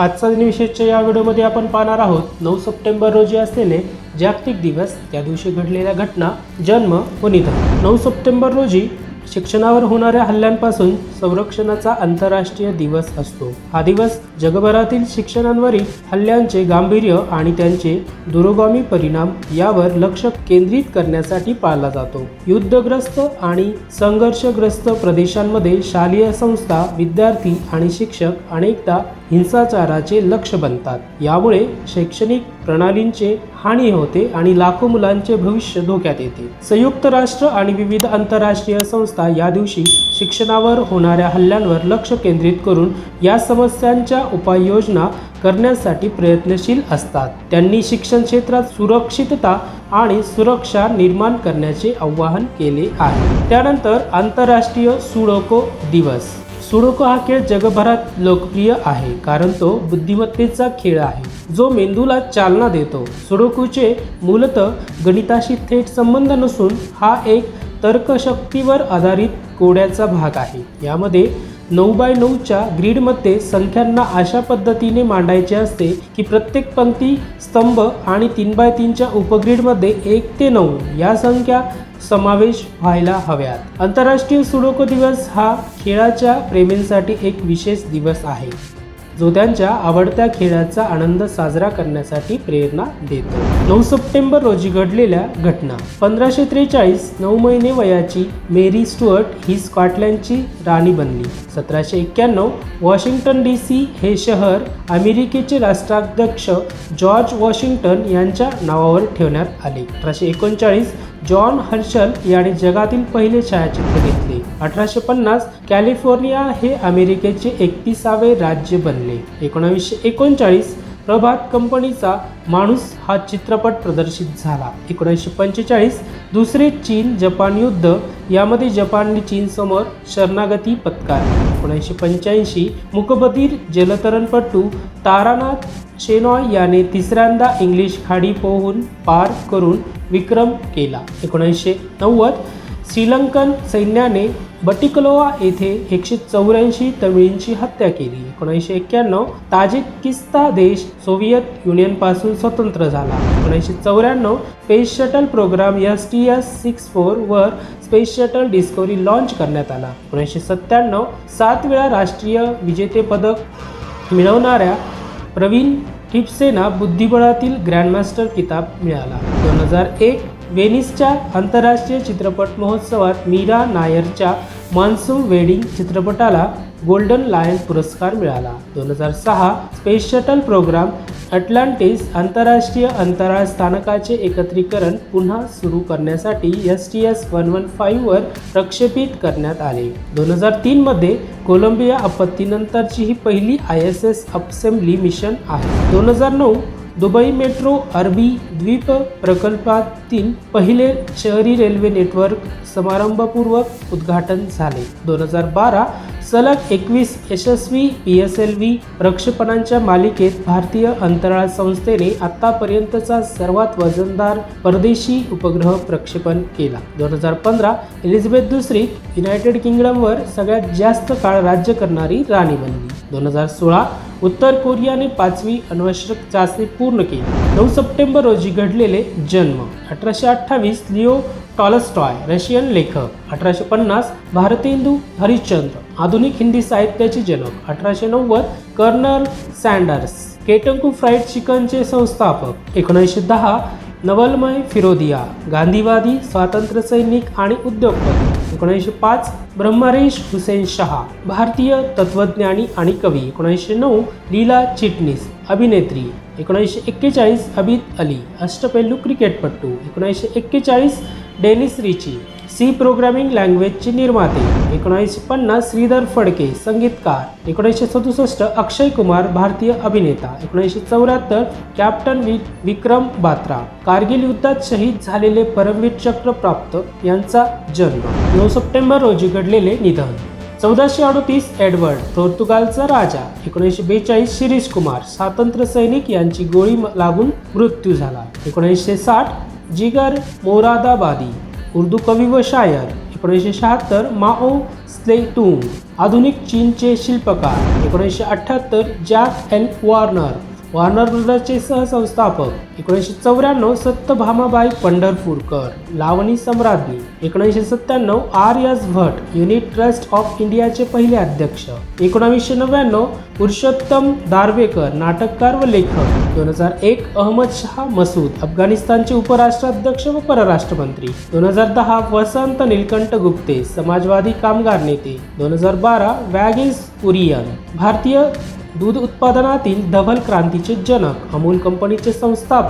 आजचा दिनविशेषच्या या व्हिडिओमध्ये आपण पाहणार आहोत नऊ सप्टेंबर रोजी असलेले जागतिक दिवस त्या दिवशी घडलेल्या घटना जन्म व निधन. नऊ सप्टेंबर रोजी शिक्षणावर होणाऱ्या हल्ल्यांपासून संरक्षणाचा आंतरराष्ट्रीय दिवस असतो. हा दिवस जगभरातील शिक्षणांवरील हल्ल्यांचे गांभीर्य आणि त्यांचे दुरोगामी परिणाम यावर लक्ष केंद्रित करण्यासाठी पाळला जातो. युद्धग्रस्त आणि संघर्षग्रस्त प्रदेशांमध्ये शालेय संस्था विद्यार्थी आणि शिक्षक अनेकदा हिंसाचाराचे लक्ष बनतात. यामुळे शैक्षणिक प्रणालींचे हानी होते आणि लाखो मुलांचे भविष्य धोक्यात येते. संयुक्त राष्ट्र आणि विविध आंतरराष्ट्रीय संस्था या दिवशी शिक्षणावर होणाऱ्या हल्ल्यांवर लक्ष केंद्रित करून या समस्यांच्या उपाययोजना करण्यासाठी प्रयत्नशील असतात. त्यांनी शिक्षण क्षेत्रात सुरक्षितता आणि सुरक्षा निर्माण करण्याचे आवाहन केले आहे. त्यानंतर आंतरराष्ट्रीय सुडोको दिवस. सुडोको हा खेळ जगभरात लोकप्रिय आहे कारण तो बुद्धिमत्तेचा खेळ आहे. जो मेंदूला चालना देतो. सुडोकूचे मूलतः गणिताशी थेट संबंध नसून हा एक तर्कशक्तीवर आधारित कोड्याचा भाग आहे. यामध्ये नऊ बाय नऊच्या ग्रीडमध्ये संख्यांना अशा पद्धतीने मांडायचे असते की प्रत्येक पंक्ती स्तंभ आणि तीन बाय तीनच्या उपग्रीडमध्ये एक ते नऊ या संख्या समावेश व्हायला हव्यात. आंतरराष्ट्रीय सुडोको दिवस हा खेळाच्या प्रेमींसाठी एक विशेष दिवस आहे. जो त्यांच्या आवडत्या खेळाचा आनंद साजरा करण्यासाठी प्रेरणा देतो. नऊ सप्टेंबर रोजी घडलेल्या घटना. पंधराशे त्रेचाळीस नऊ महिने वयाची मेरी स्टुअर्ट ही स्कॉटलँडची राणी बनली. सतराशे एक्क्याण्णव वॉशिंग्टन डी सी हे शहर अमेरिकेचे राष्ट्राध्यक्ष जॉर्ज वॉशिंग्टन यांच्या नावावर ठेवण्यात आले. अठराशे एकोणचाळीस जॉन हर्शल याने जगातील पहिले छायाचित्र घेतले. अठराशे पन्नास कॅलिफोर्निया हे अमेरिकेचे एकतीसावे राज्य बनले. एकोणावीसशे एकोणचाळीस प्रभात कंपनीचा माणूस हा चित्रपट प्रदर्शित झाला. एकोणीसशे पंचेचाळीस दुसरे चीन जपान युद्ध यामध्ये जपानने चीनसमोर शरणागती पत्कारली एकोणीसशे पंच्याऐंशी मुकबधीर जलतरणपटू तारानाथ शेनॉय याने तिसऱ्यांदा इंग्लिश खाडी पोहून पार करून विक्रम केला. एकोणीसशे नव्वद श्रीलंकन सैन्याने बटिकलोवा येथे एकशे चौऱ्याऐंशी तमिळींची हत्या केली. एकोणीसशे एक्क्याण्णव ताजिकिस्ता देश सोव्हिएत युनियनपासून स्वतंत्र झाला. एकोणीसशे चौऱ्याण्णव space shuttle program S T S six four वर स्पेस शटल डिस्कवरी लॉन्च करण्यात आला. एकोणीसशे सत्त्याण्णव सात वेळा राष्ट्रीय विजेतेपदक मिळवणाऱ्या प्रवीण ठिपसेना बुद्धिबळातील ग्रँडमास्टर किताब मिळाला. दोन हजार एक वेनिसच्या आंतरराष्ट्रीय चित्रपट महोत्सवात मीरा नायरच्या मान्सून वेडिंग चित्रपटाला गोल्डन लायन पुरस्कार मिळाला. दोन हजार सहा स्पेस शटल प्रोग्राम अटलांटिस आंतरराष्ट्रीय अंतराळ स्थानकाचे एकत्रीकरण पुन्हा सुरू करण्यासाठी S T S one one फाईव्हवर प्रक्षेपित करण्यात आले. दोन हजार तीनमध्ये कोलंबिया आपत्तीनंतरची ही पहिली I S S assembly mission आहे. दोन हजार नऊ दुबई मेट्रो अरबी द्वीप प्रकल्पातील पहिले शहरी रेल्वे नेटवर्क समारंभपूर्वक उद्घाटन झाले. दोन हजार बारा सलग एकवीस यशस्वी पी एस एल व्ही प्रक्षेपणांच्या मालिकेत भारतीय अंतराळ संस्थेने आतापर्यंतचा सर्वात वजनदार परदेशी उपग्रह प्रक्षेपण केला. दोन हजार पंधरा एलिझाबेथ दुसरी युनायटेड किंगडमवर सगळ्यात जास्त काळ राज्य करणारी राणी बनली. दोन हजार सोळा उत्तर कोरियाने पाचवी अण्वस्त्रक चाचणी पूर्ण केली. नऊ सप्टेंबर रोजी घडलेले जन्म. अठराशे अठ्ठावीस लिओ टॉलस्टॉय रशियन लेखक. अठराशे पन्नास भारतेंदू हरिश्चंद्र आधुनिक हिंदी साहित्याचे जनक. अठराशे नव्वद कर्नल सँडर्स केटंकू फ्राईड चिकनचे संस्थापक. एकोणीसशे दहा नवलमय फिरोदिया गांधीवादी स्वातंत्र्य सैनिक आणि उद्योगपती. एकोणीसशे पाच ब्रह्मरेश हुसेन शहा भारतीय तत्वज्ञानी आणि कवी एकोणीसशे नऊ लीला चिटणीस अभिनेत्री एकोणीसशे एक्केचाळीस अबिद अली अष्टपैलू क्रिकेटपटू एकोणीसशे एक्केचाळीस डेनिस रिची सी प्रोग्रामिंग लँग्वेजचे निर्माते. एकोणीसशे पन्नास श्रीधर फडके संगीतकार. एकोणीसशे सदुसष्ट अक्षय कुमार भारतीय अभिनेता. एकोणीसशे चौऱ्याहत्तर कॅप्टन वि विक्रम बात्रा. कारगिल युद्धात शहीद झालेले परमवीर चक्र प्राप्त यांचा जन्म. नऊ सप्टेंबर रोजी घडलेले निधन. चौदाशे अडोतीस एडवर्ड पोर्तुगालचा राजा. एकोणीसशे बेचाळीस शिरीष कुमार स्वातंत्र्य सैनिक यांची गोळी लागून मृत्यू झाला. एकोणीसशे साठ जिगर मोरादाबादी. उर्दू कवी व शायर. एकोणीसशे शहात्तर माओ तुंग आधुनिक चीनचे शिल्पकार. एकोणीसशे अठ्ठ्याहत्तर जॅक एल वॉर्नर वॉर्नर ब्रदर्सचे सहसंस्थापक. एकोणीसशे चौऱ्याण्णव सत्यभामाबाई पंढरपूरकर लावणी सम्राज्ञी. एकोणीसशे सत्त्याण्णव R S Bhat unit trust of इंडियाचे पहिले अध्यक्ष. एकोणावीसशे नव्याण्णव पुरुषोत्तम दारवेकर नाटककार व लेखक. दोन हजार एक अहमद शहा मसूद अफगाणिस्तानचे उपराष्ट्राध्यक्ष व परराष्ट्रमंत्री. दोन हजार दहा वसंत निलकंठ गुप्ते समाजवादी कामगार नेते. दोन हजार बारा वॅगिस कुरियन. भारतीय दूध उत्पादनातील धवल क्रांतीचे जनक अमूल कंपनीचे संस्थापक.